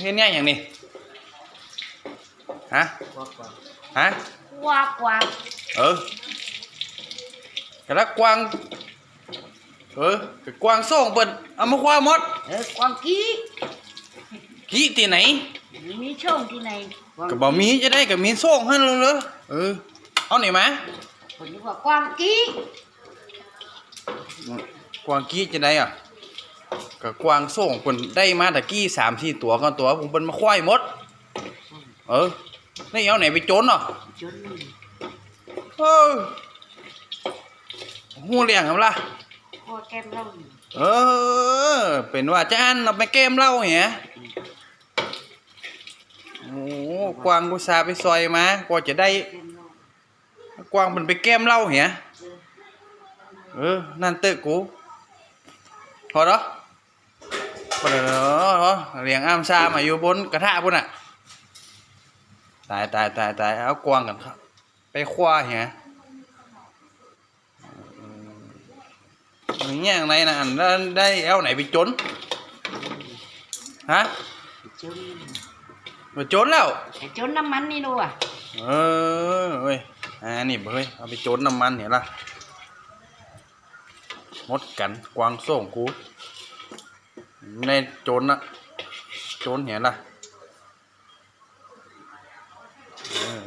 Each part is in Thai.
เฮ็ดเนี่ยอย่างนี้ฮะกว่าฮะกว่ากว่าเออกระกวางเออกระกวางส่งเปิ่นเอามาคว้าหมดเออกวางกี้กี้ที่ไหนมีช่องที่ไหนกวางก็บ่มีจะได้ก็มีส่งให้เลยเหรอเออเอาไหนมาคนนี้ว่ากวางกี้กวางกี้จะได้อะ ก็กวางส่งเพิ่นได้มาตะกี้สามสี่ตัวก่อนตัวผมเพิ่นมาควายหมด เออนี่เอาไหนไปโจนเนาะจนเออหูเลี้ยงครับล่ะคอแก้มเรานี่เออ เป็นว่าจะอันเอาไปเกมเหล่าเหี้ยโอ้กวางกุซาห์ไปซอยมากว่าจะได้ แก้มเรากวางมันไปแก้มเหล่าเหี้ยเออ นั่นเตอะกูพอแล้ว พอแล้วเลี้ยงอ้ามซามาอยู่บนกระทะพุ่นอะ ตายตายตายตายเอากวางกันครับ ไปคว้าเหี้ยอย่างเงี้อะไรนะอันนั้นได้เอาไหนไปจนฮะจนมาจนแล้วไอ้จนน้ำมันนี่ดูอะเออเว้ยอ่านี่เบ้ยเอาไปจนน้ำมันเห็นละมดกันกวางส่งกู ในโจนนะโจนเห็นละเออ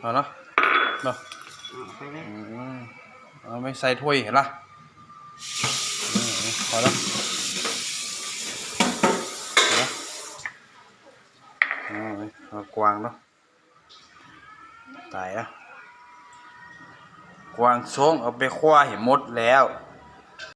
เอาเนาะเนาะเอาไปเลยอืมเอาไปใส่ถ้วยเห็นละพอแล้วเอาละเอาไปเอากวางเนาะตายแล้วกวางส่งเอาไปคว้าเห็นหมดแล้ว